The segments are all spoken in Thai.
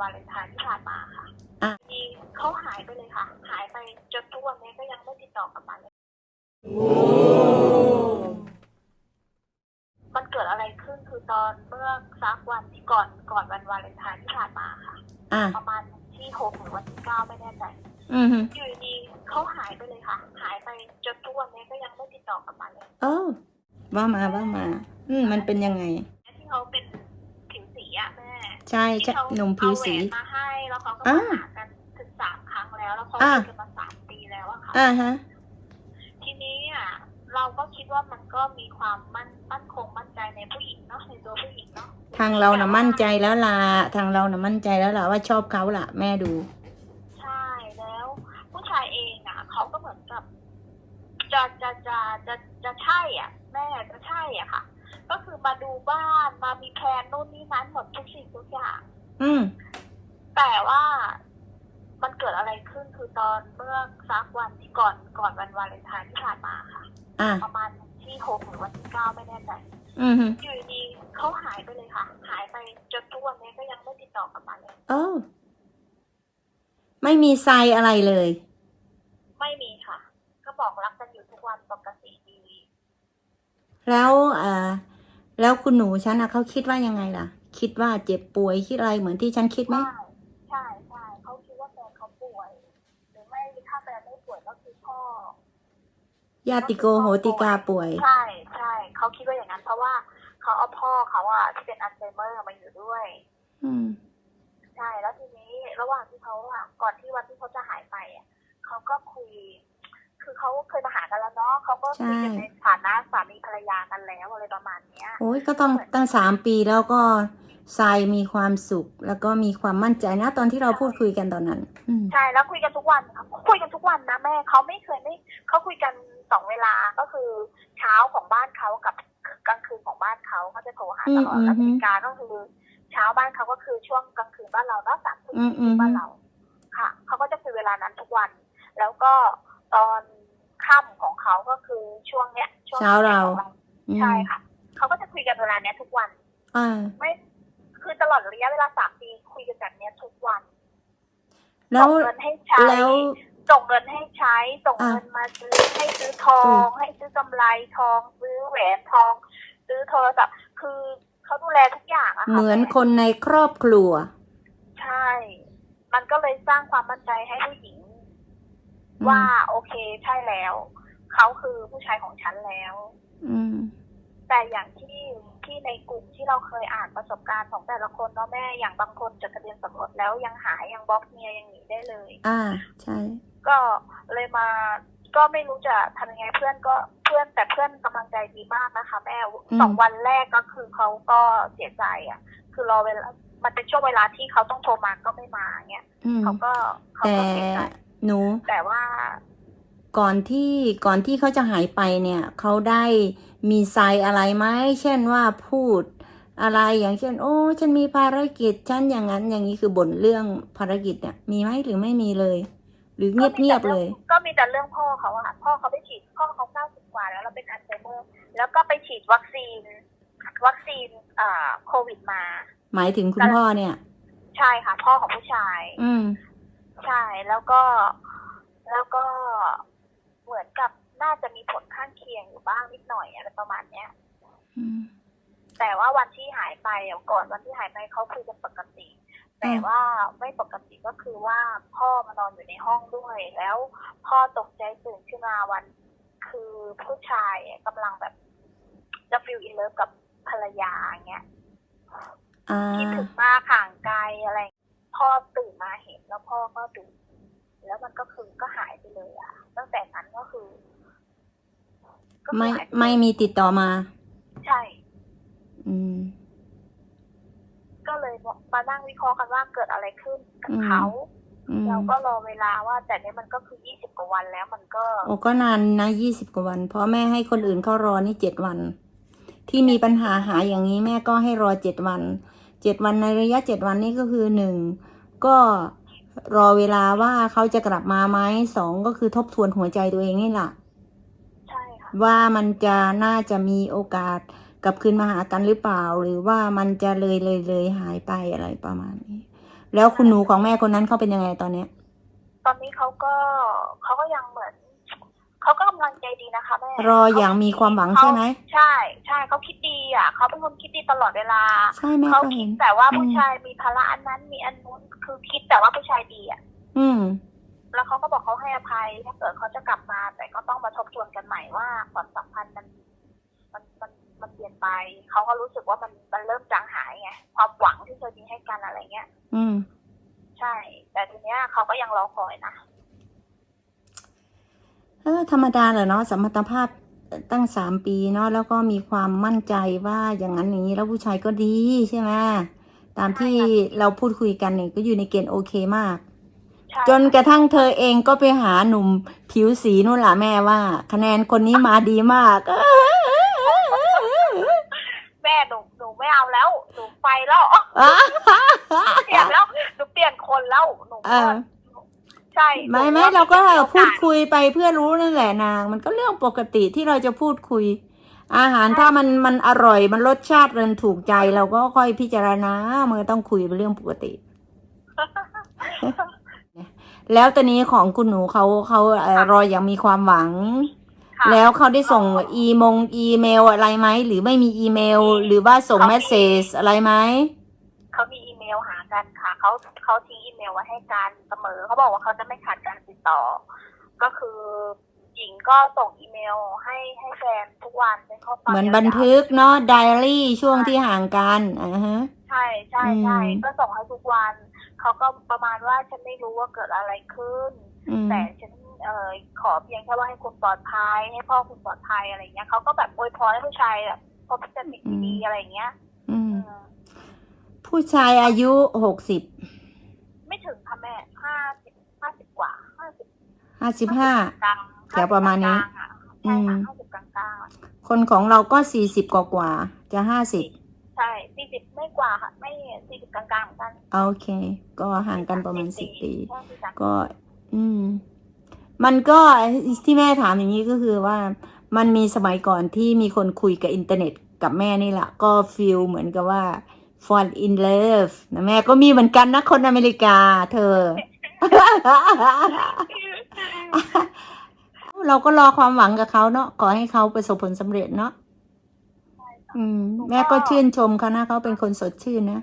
วาเลนไทน์ที่ผ่านมาค่ะอะทีเขาหายไปเลยค่ะ หายไปจนทุกวันนี้ก็ยังไม่ติดต่อกลับมาเลยมันเกิดอะไรขึ้นคือตอนเมื่อสักวันที่ก่อนก่อนวันวาเลนไทน์ที่ผ่านมาค่ะอะประมาณวันที่หกหรือวันที่เก้าไม่แน่ใจอือฮึอยู่ดีๆเขาหายไปเลยค่ะ หายไปจนทุกวันนี้ก็ยังไม่ติดต่อกลับมาเลยโอ้ว่ามาว่ามา อืมมันเป็นยังไง ที่เขาเป็นผิวสีอะ แม่ใช่ที่ใช่เขาหนุ่มผิวสี เอาแหวนมาให้แล้วเขาก็อ่ามาหากันถึงสามครั้งแล้ว แล้วเขาอ่าคุยกันมาสามปีแล้วอะค่ะ อ่าฮะ ทีนี้อะเราก็คิดว่ามันก็มีความมั่นมั่นคงมั่นใจในผู้หญิงเนาะในตัวผู้หญิงเนาะทางเรานะแต่ว่มั่นใจแล้วล่ะทางเรานะมั่นใจแล้วล่ะว่าชอบเขาล่ะ แม่ดู ใช่แล้ว ผู้ชายเองอะเขาก็เหมือนกับจะจะจะจะจะใช่อะ แม่จะใช่อะค่ะ ก็คือมาดูบ้านมามีแพลนนู่นนี่นั้นหมดทุกสิ่งทุกอย่าง อืม แต่ว่ามันเกิดอะไรขึ้นคือตอนเมื่อสักวันที่ก่อนก่อนวันวาเลนไทน์ที่ผ่านมาค่ะ อะประมาณวันที่หกหรือวันที่เก้าไม่แน่ใจอือฮึอยู่ดีๆเขาหายไปเลยค่ะ หายไปจนทุกวันนี้ก็ยังไม่ติดต่อกลับมาเลยโอ้ไม่มีไซอะไรเลย ไม่มีค่ะ ก็บอกรักกันอยู่ทุกวันปกติดี แล้วอ่าแล้วคุณหนูฉันนะเขาคิดว่ายังไงล่ะ คิดว่าเจ็บป่วยคิดอะไรเหมือนที่ฉันคิดไหม ใช่ใช่ใช่เขาคิดว่าแฟนเขาป่วย หรือไม่ถ้าแฟนไม่ป่วยก็คือพ่อ ญาติโกโหติกาป่วย ใช่ใช่เขาคิดว่าอย่างนั้นเพราะว่าเขาเอาพ่อเขาอะที่เป็นอัลไซเมอร์มาอยู่ด้วย อืม ใช่แล้วทีนี้ระหว่างที่เขาอะก่อนที่วันที่เขาจะหายไปอะเขาก็คุย คือเขาเคยมาหากันแล้วเนาะเขาก็คุยกันใช่ในฐานะสามีภรรยากันแล้วอะไรประมาณเนี้ยโอ้ยก็ต้องตั้งสามปีแล้วก็ทรายมีความสุข แล้วก็มีความมั่นใจนะตอนที่เราพูดคุยกันตอนนั้นอืมใช่แล้วคุยกันทุกวันค่ะคุยกันทุกวันนะแม่เขาไม่เคยไม่เขาคุยกันสองเวลาก็คือเช้าของบ้านเขากับกลางคืนของบ้านเขาเขาจะโทรหาตลอดอืมแล้วอืมนาฬิกาก็คือเช้าบ้านเขาก็คือช่วงกลางคืนบ้านเราเนาะสามทุ่มอืมอืมบ้านเรา ค่ะเขาก็จะคุยเวลานั้นทุกวัน แล้วก็ตอนค่ำของ เขาก็คือช่วงเนี้ยช่วงเช้าเราของอืมใช่ค่ะเขาก็จะคุยกันเวลาเนี้ยทุกวันอ่าไม่คือตลอดระยะเวลาสามปีคุยกันแบบเนี้ยทุกวันแล้วส่งเงินให้ใช้แล้วส่งเงินให้ใช้ส่งอะเงินมาซื้อให้ซื้อทองอืมให้ซื้อกำไรทอง ซื้อแหวนทอง ซื้อโทรศัพท์คือเขาดูแลทุกอย่างอะค่ะเหมือนแคนในครอบครัว ใช่ มันก็เลยสร้างความมั่นใจให้ผู้หญิงอืมว่าโอเคใช่แล้ว เขาคือผู้ชายของฉันแล้ว อืม แต่อย่างที่ที่ในกลุ่มที่เราเคยอ่านประสบการณ์ของแต่ละคนเนาะแม่อย่างบางคนจดทะเบียนสมรสแล้วยังหายยังบล็อกเมียยังหนีได้เลย อ่า ใช่ ก็เลยมาก็ไม่รู้จะทำยังไงเพื่อนก็เพื่อนแต่เพื่อนกำลังใจดีมากนะคะ แม่อืมสองวันแรกก็คือเขาก็เสียใจอะ คือรอเวลามันเป็นช่วงเวลาที่เขาต้องโทรมาก็ไม่มาเงี้ยอืมเขาก็เขาแต่ก็เสียใจหนูแต่ว่า ก่อนที่ก่อนที่เขาจะหายไปเนี่ยเขาได้มีไซอะไรไหมเช่นว่าพูดอะไรอย่างเช่น โอ้ ฉันมีภารกิจฉันอย่างนั้นอย่างนี้คือบ่นเรื่องภารกิจเนี่ยมีไหมหรือไม่มีเลย หรือเงียบเงียบๆเลย ก็มีแต่เรื่องพ่อเขาอะค่ะพ่อเขาไปฉีดพ่อเขาเก้าสิบกว่าแล้วแล้วเป็นอัลไซเมอร์แล้วก็ไปฉีดวัคซีน วัคซีนอ่าโควิดมา หมายถึงคุณพ่อเนี่ย ใช่ค่ะ พ่อของผู้ชาย อืมใช่แล้วก็แล้วก็ เหมือนกับน่าจะมีผลข้างเคียงอยู่บ้างนิดหน่อยอะไรประมาณเนี้ยอืมแต่ว่าวันที่หายไปอะก่อนวันที่หายไปเขาคุยกันปกติ แต่ว่าไม่ปกติก็คือว่าพ่อมานอนอยู่ในห้องด้วย แล้วพ่อตกใจตื่นขึ้นมาวัน คือผู้ชายอะกำลังแบบจะฟิลอินเลิฟกับภรรยาอย่างเงี้ยอ่าคิดถึงมากห่างไกลอะไร พ่อตื่นมาเห็นแล้วพ่อก็ดูแล้วมันก็คือก็หายไปเลยอะตั้งแต่นั้นก็คือ ก็คือไม่หายปเลยไม่มีติดต่อมา ใช่ อืม ก็เลยมานั่งวิเคราะห์กันว่าเกิดอะไรขึ้นกับอืม เขา อืมเราก็รอเวลาว่าแต่เนี้ยมันก็คือยี่สิบกว่าวันแล้วมันก็ โอ้ก็นานนะยี่สิบกว่าวัน เพราะแม่ให้คนอื่นเขารอนี่เจ็ดวัน ที่มีปัญหาหาอย่างนี้แม่ก็ให้รอเจ็ดวันเจ็ดวันในระยะเจ็ดวันนี้ก็คือหนึ่งก็รอเวลาว่าเขาจะกลับมาไหมสองก็คือทบทวนหัวใจตัวเองนี่แหละใช่ค่ะ ว่ามันจะน่าจะมีโอกาสกลับคืนมาหากันหรือเปล่า หรือว่ามันจะเลยเลยเลยหายไปอะไรประมาณนี้ แล้วคุณหนูของแม่คนนั้นเขาเป็นยังไงตอนเนี้ยตอนนี้เขาก็เขาก็ยังเหมือนเขาก็กำลังใจดีนะคะแม่รออย่างมีความหวังใช่ไหมใช่ใช่เขาคิดดีอะเขาเป็นคนคิดดีตลอดเวลาใช่แม่เขาก็คิเห็ดนแต่ว่าอืมผู้ชายมีภาระอันนั้นมีอันนู้นคือคิดแต่ว่าผู้ชายดีอะอืม แล้วเขาก็บอกเขาให้อภัยถ้าเกิดเขาจะกลับมา แต่ก็ต้องมาทบทวนกันใหม่ว่าความสัมพันธ์มันมันมันมันเปลี่ยนไป เขาก็รู้สึกว่ามันมันเริ่มจางหายไงความหวังที่เคยมีให้กันอะไรเงี้ย อืม ใช่ แต่ทีเนี้ยเขาก็ยังรอคอยนะเออธรรมดาแหละเนาะสมรรถภาพตั้งสามปีเนาะแล้วก็มีความมั่นใจว่าอย่างนั้นอย่างนี้แล้วผู้ชายก็ดีใช่ไหมตามที่ใช่ค่ะเราพูดคุยกันเนี่ยก็อยู่ในเกณฑ์โอเคมากใช่ จนกระทั่งเธอเองก็ไปหาหนุ่มผิวสีนู่นล่ะแม่ว่า คะแนนคนนี้มาดีมาก แม่หนูหนูไม่เอาแล้วหนูไปแล้วเปลี่ยนแล้วหนูเปลี่ยนคนแล้วหนูเออใช่ไม่หนูไม่ว่เราก็โอกสพูดคุยไปเพื่อรู้นั่นแหละนาง มันก็เรื่องปกติที่เราจะพูดคุย อาหารถ้ามันมันอร่อยมันรสชาติมันถูกใจเราก็ค่อยพิจารณามันก็ต้องคุยเป็นเรื่องปกติ แล้วตอนนี้ของคุณหนูเขาเขาเอ่อรออย่างมีความหวัง ค่ะแล้วเขาได้ส่งอีมงอีเมลอะไรไหมหรือไม่มีอีเมล หรือว่าส่งเขามี เมสเซจอะไรไหมเขามีอีเมลหากันค่ะเขาเขาทิ้งอีเมลไว้ให้กันเสมอเขาบอกว่าเขาจะไม่ขาดการติดต่อ ก็คือหญิงก็ส่งอีเมลให้ให้แฟนทุกวันเป็นข้อความเหมือนยาวๆบันทึกเนาะไดอารี่ช่วงที่ห่างกันอ่าฮะ ใช่ใช่ใช่อืม ก็ส่งให้ทุกวัน เขาก็ประมาณว่าฉันไม่รู้ว่าเกิดอะไรขึ้นอืมแต่ฉันเออขอเพียงแค่ว่าให้คุณปลอดภัยให้พ่อคุณปลอดภัยอะไรเงี้ยเขาก็แบบอวยพรให้ผู้ชายแบบพบเจอสิ่งดีๆอะไรเงี้ยอืมอืมผู้ชายอายุหกสิบไม่ถึงค่ะแม่ห้าสิบห้าสิบกว่าห้าสิบห้าสิบห้ากลางแถวประมาณนี้ใช่ค่ะอืมห้าสิบกลางกลางคนของเราก็สี่สิบกว่ากว่าๆจะห้าสิบๆ ใช่สี่สิบไม่กว่าค่ะ ไม่สี่สิบกลางกลางๆเหมือนกัน โอเค ก็ห่างกันประมาณสิบปีใช่สี่สามก็ อืม มันก็ที่แม่ถามอย่างนี้ก็คือว่า มันมีสมัยก่อนที่มีคนคุยกับอินเทอร์เน็ตกับแม่นี่แหละ ก็ฟีลเหมือนกับว่า fall in love นะแม่ก็มีเหมือนกันนะคนอเมริกา เธอ เราก็รอความหวังกับเขาเนาะขอให้เขาประสบผลสำเร็จเนาะ อืม แม่ก็ชื่นชมเขานะเขาเป็นคนสดชื่นนะ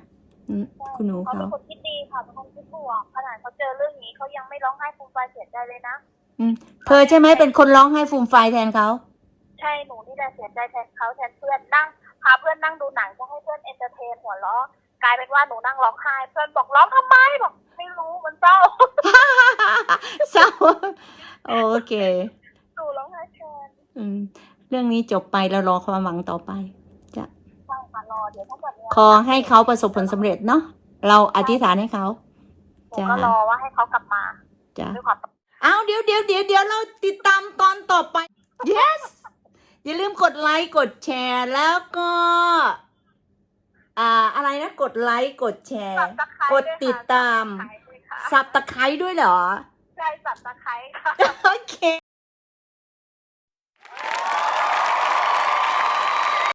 อืมคุณหนูเขาเขาเป็นคนคิดดีค่ะเป็นคนคิดบวกขนาดเขาเจอเรื่องนี้เขายังไม่ร้องไห้ฟูมฟายเสียใจเลยนะเธอใช่ไหมเป็นคนร้องไห้ฟูมไฟายแทนเขาใช่หนูนี่แหละเสียใจแทนเขาแทนเพื่อนนั่งพาเพื่อนนั่งดูหนังจะให้เพื่อนเอนเตอร์เทนหัวเราะกลายเป็นว่าหนูนั่งร้องไห้เพื่อนบอกร้องทำไมบอกไม่รู้มันเศร้า เศร้าโอเค หนูร้องไห้แทน อืม เรื่องนี้จบไปแล้วรอความหวังต่อไป ขอให้เขาประสบผลสำเร็จเนาะเราอธิษฐานให้เขาหนูก็รอว่าให้เขากลับมาจ้ะด้วยความเอาเดี๋ยวเดี๋ยวเดี๋ยวเดี๋ยวเราติดตามตอนต่อไป yes อย่าลืมกดไลค์กดแชร์แล้วก็ อ่าอะไรนะกดไลค์กดแชร์สับตะไคร้กดติดตามด้วยค่ะสับตะไคร้ด้วยเหรอ ใช่ สับตะไคร้ค่ะโอเค